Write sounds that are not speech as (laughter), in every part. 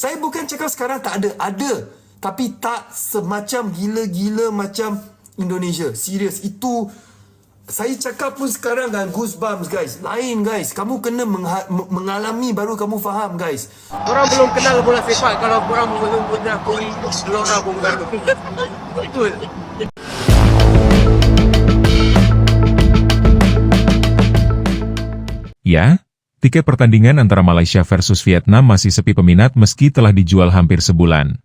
Saya bukan cakap sekarang tak ada. Ada. Tapi tak semacam gila-gila macam Indonesia. Serius. Itu saya cakap pun sekarang kan goosebumps guys. Lain guys. Kamu kena mengha- mengalami baru kamu faham guys. Orang belum kenal bola sepak kalau orang belum pernah koi gelora Bung Karno. Betul. Ya, tiket pertandingan antara Malaysia versus Vietnam masih sepi peminat meski telah dijual hampir sebulan.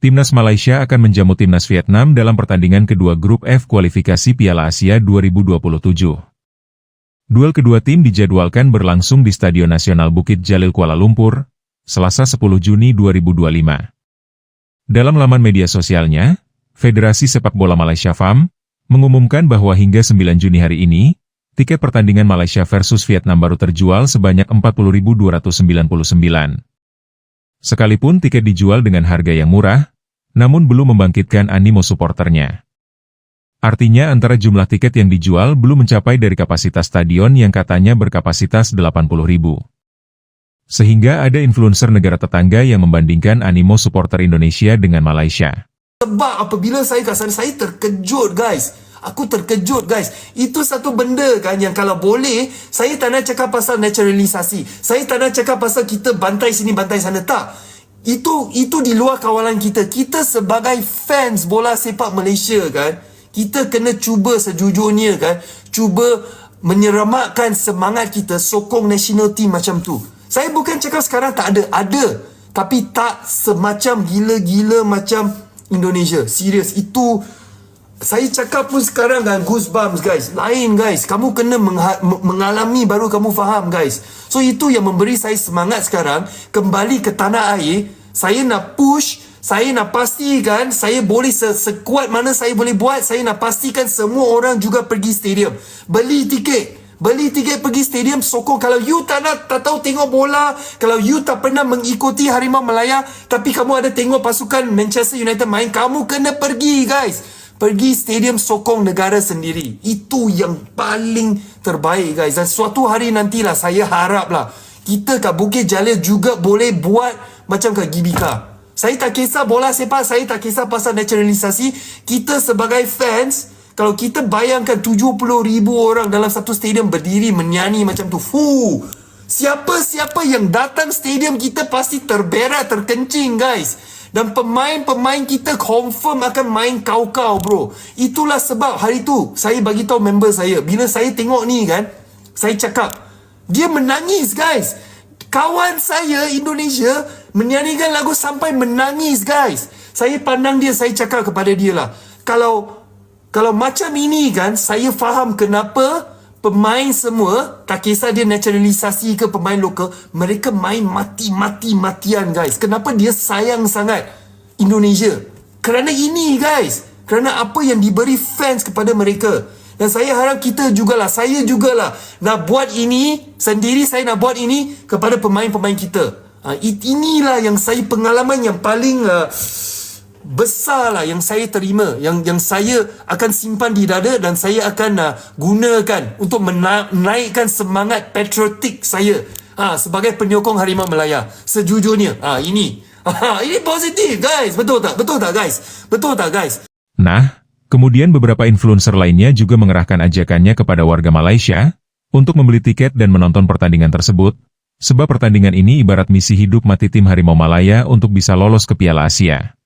Timnas Malaysia akan menjamu Timnas Vietnam dalam pertandingan kedua Grup F kualifikasi Piala Asia 2027. Duel kedua tim dijadwalkan berlangsung di Stadion Nasional Bukit Jalil Kuala Lumpur, Selasa 10 Juni 2025. Dalam laman media sosialnya, Federasi Sepak Bola Malaysia FAM mengumumkan bahwa hingga 9 Juni hari ini, tiket pertandingan Malaysia versus Vietnam baru terjual sebanyak 40.299. Sekalipun tiket dijual dengan harga yang murah, namun belum membangkitkan animo supporternya. Artinya antara jumlah tiket yang dijual belum mencapai dari kapasitas stadion yang katanya berkapasitas 80.000. Sehingga ada influencer negara tetangga yang membandingkan animo supporter Indonesia dengan Malaysia. Sebab apabila saya kat sana, saya terkejut guys. Aku terkejut guys. Itu satu benda kan yang kalau boleh, saya tak nak cakap pasal naturalisasi. Saya tak nak cakap pasal kita bantai sini, bantai sana. Tak. Itu itu di luar kawalan kita. Kita sebagai fans bola sepak Malaysia kan, kita kena cuba sejujurnya kan, cuba menyeramakkan semangat kita sokong national team macam tu. Saya bukan cakap sekarang tak ada, ada. Tapi tak semacam gila-gila macam Indonesia. Serius, itu saya cakap pun sekarang kan goosebumps guys. Lain guys. Kamu kena mengalami baru kamu faham guys. So itu yang memberi saya semangat sekarang kembali ke tanah air. Saya nak push, saya nak pastikan saya boleh se- sekuat mana saya boleh buat. Saya nak pastikan semua orang juga pergi stadium. Beli tiket. Beli tiket pergi stadium sokong Kalau you tak nak Tak tahu tengok bola Kalau you tak pernah mengikuti Harimau Melaya Tapi kamu ada tengok pasukan Manchester United main Kamu kena pergi guys Pergi stadium sokong negara sendiri Itu yang paling terbaik guys Dan suatu hari nantilah Saya harap lah Kita kat Bukit Jalil juga boleh buat Macam kat Gibika Saya tak kisah bola sepak Saya tak kisah pasal naturalisasi Kita sebagai fans kalau kita bayangkan 70 ribu orang dalam satu stadium berdiri menyanyi macam tu. Fuh. Siapa-siapa yang datang stadium kita pasti terberak, terkencing guys. Dan pemain-pemain kita confirm akan main kau-kau bro. Itulah sebab hari tu saya bagi tahu member saya. Bila saya tengok ni kan, saya cakap, dia menangis guys. Kawan saya Indonesia menyanyikan lagu sampai menangis guys. Saya pandang dia, saya cakap kepada dia lah. Kalau kalau macam ini kan, saya faham kenapa pemain semua, tak kisah dia naturalisasi ke pemain lokal, mereka main mati-mati-matian guys. Kenapa dia sayang sangat Indonesia? Kerana ini guys. Kerana apa yang diberi fans kepada mereka. Dan saya harap kita jugalah, saya jugalah nak buat ini, sendiri saya nak buat ini kepada pemain-pemain kita. Ha, inilah yang saya pengalaman yang paling... Uh, besar lah yang saya terima yang yang saya akan simpan di dada dan saya akan uh, gunakan untuk menaikkan semangat patriotik saya ha, sebagai penyokong Harimau Melaya. Sejujurnya ha, ini ha, (laughs) ini positif guys. Betul tak? Betul tak guys? Betul tak guys? Nah, kemudian beberapa influencer lainnya juga mengerahkan ajakannya kepada warga Malaysia untuk membeli tiket dan menonton pertandingan tersebut, sebab pertandingan ini ibarat misi hidup mati tim Harimau Malaya untuk bisa lolos ke Piala Asia.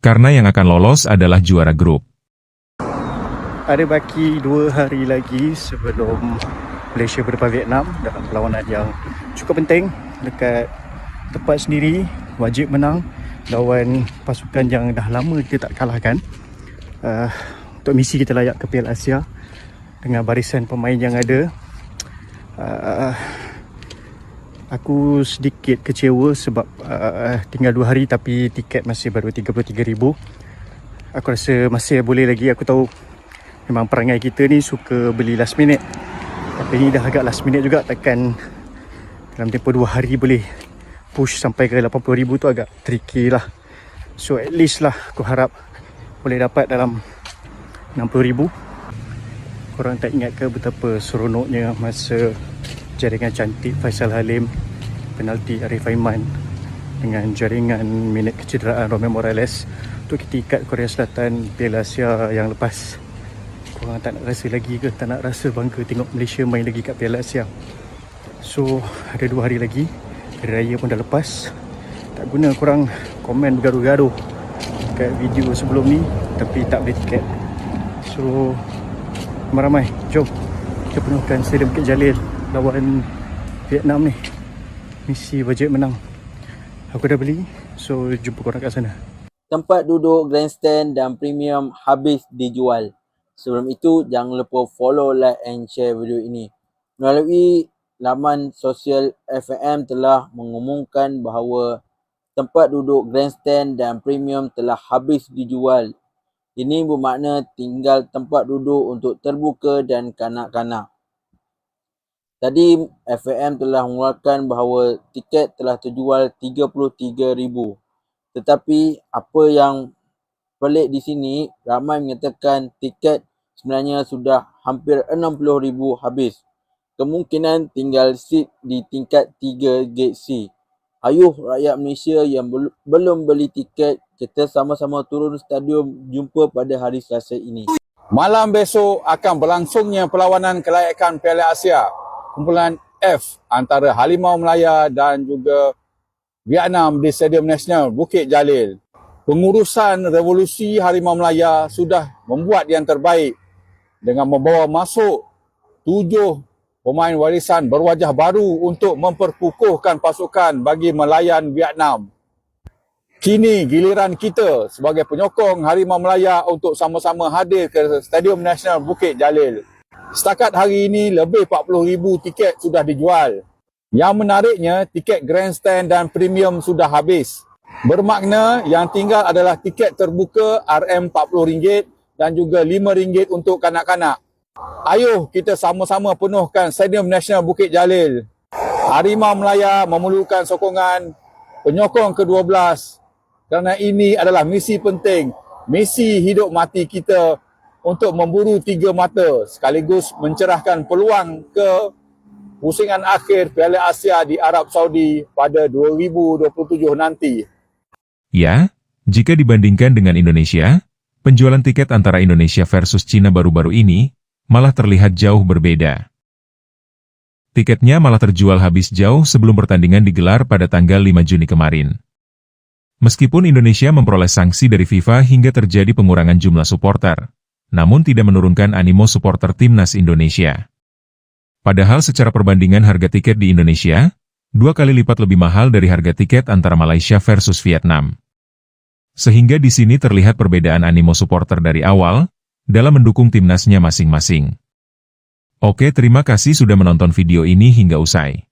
Karena yang akan lolos adalah juara grup. Ada baki dua hari lagi sebelum Malaysia berdepan Vietnam dalam perlawanan yang cukup penting dekat tempat sendiri wajib menang. Lawan pasukan yang dah lama kita tak kalahkan. Uh, untuk misi kita layak ke Piala Asia dengan barisan pemain yang ada. Uh, aku sedikit kecewa sebab uh, tinggal dua hari tapi tiket masih baru 33,000 aku rasa masih boleh lagi. Aku tahu memang perangai kita ni suka beli last minute. Tapi ni dah agak last minute juga. Takkan dalam tempoh dua hari boleh push sampai ke 80,000 tu agak tricky lah. So at least lah aku harap boleh dapat dalam 60,000 korang tak ingat ke betapa seronoknya masa jaringan cantik Faisal Halim penalti Arif Aiman dengan jaringan minit kecederaan Romeo Morales untuk kita ikat Korea Selatan Piala Asia yang lepas. Korang tak nak rasa lagi ke? Tak nak rasa bangga tengok Malaysia main lagi kat Piala Asia? So, ada dua hari lagi. Hari Raya pun dah lepas. Tak guna korang komen bergaduh-gaduh kat video sebelum ni tapi tak beli tiket. So, ramai-ramai. Jom kita penuhkan Stadium Bukit Jalil lawan Vietnam ni. Misi bajet menang. Aku dah beli. So, jumpa korang kat sana. Tempat duduk grandstand dan premium habis dijual. Sebelum itu, jangan lupa follow, like and share video ini. Melalui laman sosial FAM telah mengumumkan bahawa tempat duduk grandstand dan premium telah habis dijual. Ini bermakna tinggal tempat duduk untuk terbuka dan kanak-kanak. Tadi FAM telah mengeluarkan bahawa tiket telah terjual 33,000. Tetapi apa yang pelik di sini, ramai menyatakan tiket sebenarnya sudah hampir 60,000 habis. Kemungkinan tinggal seat di tingkat 3 gate C. Ayuh rakyat Malaysia yang bel- belum beli tiket, kita sama-sama turun stadium jumpa pada hari Selasa ini. Malam besok akan berlangsungnya perlawanan kelayakan Piala Asia kumpulan F antara Harimau Melaya dan juga Vietnam di Stadium Nasional Bukit Jalil. Pengurusan Revolusi Harimau Melaya sudah membuat yang terbaik dengan membawa masuk tujuh pemain warisan berwajah baru untuk memperkukuhkan pasukan bagi melayan Vietnam. Kini giliran kita sebagai penyokong Harimau Melaya untuk sama-sama hadir ke Stadium Nasional Bukit Jalil. Setakat hari ini lebih 40,000 tiket sudah dijual. Yang menariknya tiket grandstand dan premium sudah habis. Bermakna yang tinggal adalah tiket terbuka RM40 dan juga RM5 untuk kanak-kanak. Ayuh kita sama-sama penuhkan Stadium Nasional Bukit Jalil. Harimau Melaya memerlukan sokongan penyokong ke-12 kerana ini adalah misi penting, misi hidup mati kita untuk memburu tiga mata sekaligus mencerahkan peluang ke pusingan akhir Piala Asia di Arab Saudi pada 2027 nanti. Ya, jika dibandingkan dengan Indonesia, penjualan tiket antara Indonesia versus Cina baru-baru ini malah terlihat jauh berbeda. Tiketnya malah terjual habis jauh sebelum pertandingan digelar pada tanggal 5 Juni kemarin. Meskipun Indonesia memperoleh sanksi dari FIFA hingga terjadi pengurangan jumlah supporter, namun tidak menurunkan animo supporter timnas Indonesia. Padahal secara perbandingan harga tiket di Indonesia, dua kali lipat lebih mahal dari harga tiket antara Malaysia versus Vietnam. Sehingga di sini terlihat perbedaan animo supporter dari awal, dalam mendukung timnasnya masing-masing. Oke terima kasih sudah menonton video ini hingga usai.